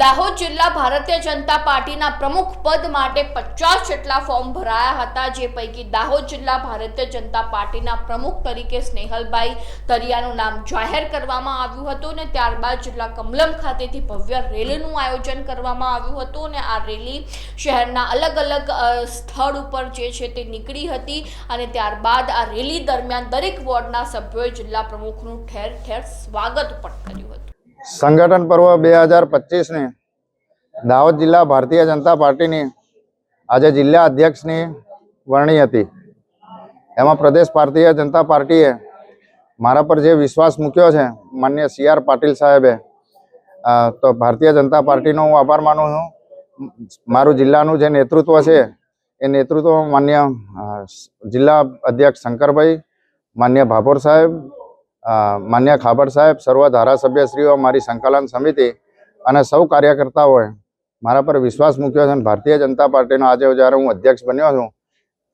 દાહોદ જિલ્લા ભારતીય જનતા પાર્ટીના પ્રમુખ પદ માટે પચાસ જેટલા ફોર્મ ભરાયા હતા, જે પૈકી દાહોદ જિલ્લા ભારતીય જનતા પાર્ટીના પ્રમુખ તરીકે સ્નેહલભાઈ તરિયાનું નામ જાહેર કરવામાં આવ્યું હતું અને ત્યારબાદ જિલ્લા કમલમ ખાતેથી ભવ્ય રેલીનું આયોજન કરવામાં આવ્યું હતું અને આ રેલી શહેરના અલગ અલગ સ્થળ ઉપર જે છે તે નીકળી હતી અને ત્યારબાદ આ રેલી દરમિયાન દરેક વોર્ડના સભ્યોએ જિલ્લા પ્રમુખનું ઠેર ઠેર સ્વાગત પણ કર્યું હતું. સંગઠન પર્વ બે હજાર પચીસને દાહોદ જિલ્લા ભારતીય જનતા પાર્ટીની આજે જિલ્લા અધ્યક્ષની વરણી હતી. એમાં પ્રદેશ ભારતીય જનતા પાર્ટીએ મારા પર જે વિશ્વાસ મૂક્યો છે, માન્ય સી આર પાટીલ સાહેબે તો ભારતીય જનતા પાર્ટીનો હું આભાર માનું છું. મારું જિલ્લાનું જે નેતૃત્વ છે, એ નેતૃત્વ માન્ય જિલ્લા અધ્યક્ષ શંકરભાઈ, માન્ય ભાભોર સાહેબ માન્ય ખાબર સાહેબ, સર્વ ધારાસભ્યશ્રીઓ, મારી સંકલન સમિતિ અને સૌ કાર્યકર્તાઓએ મારા પર વિશ્વાસ મૂક્યો છે અને ભારતીય જનતા પાર્ટીનો આજે જ્યારે હું અધ્યક્ષ બન્યો છું,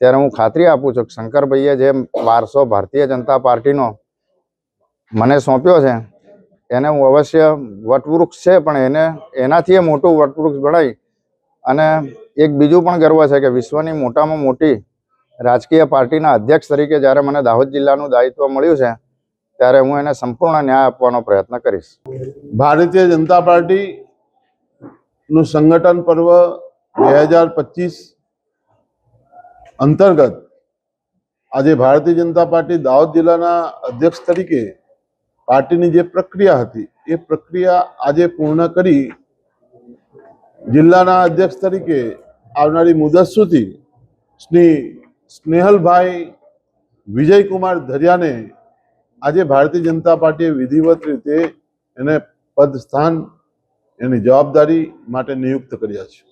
ત્યારે હું ખાતરી આપું છું કે શંકરભાઈએ જે વારસો ભારતીય જનતા પાર્ટીનો મને સોંપ્યો છે, એને હું અવશ્ય વટવૃક્ષ છે, પણ એને, એનાથી એ મોટું વટવૃક્ષ બનાવી અને એક બીજું પણ ગર્વ છે કે વિશ્વની મોટામાં મોટી રાજકીય પાર્ટીના અધ્યક્ષ તરીકે જ્યારે મને દાહોદ જિલ્લાનું દાયિત્વ મળ્યું છે ત્યારે હું એને સંપૂર્ણ ન્યાય આપવાનો પ્રયત્ન કરીશ. ભારતીય જનતા પાર્ટી નું સંગઠન પર્વ બે હજાર પચીસ અંતર્ગત આજે ભારતીય જનતા પાર્ટી દાહોદ જિલ્લાના અધ્યક્ષ તરીકે પાર્ટીની જે પ્રક્રિયા હતી, એ પ્રક્રિયા આજે પૂર્ણ કરી જિલ્લાના અધ્યક્ષ તરીકે આવનારી મુદત સુધી શ્રી સ્નેહલભાઈ વિજયકુમાર ધરિયાને આજે ભારતીય જનતા પાર્ટીએ વિધિવત રીતે એને પદ સ્થાન, એની જવાબદારી માટે નિયુક્ત કર્યા છે.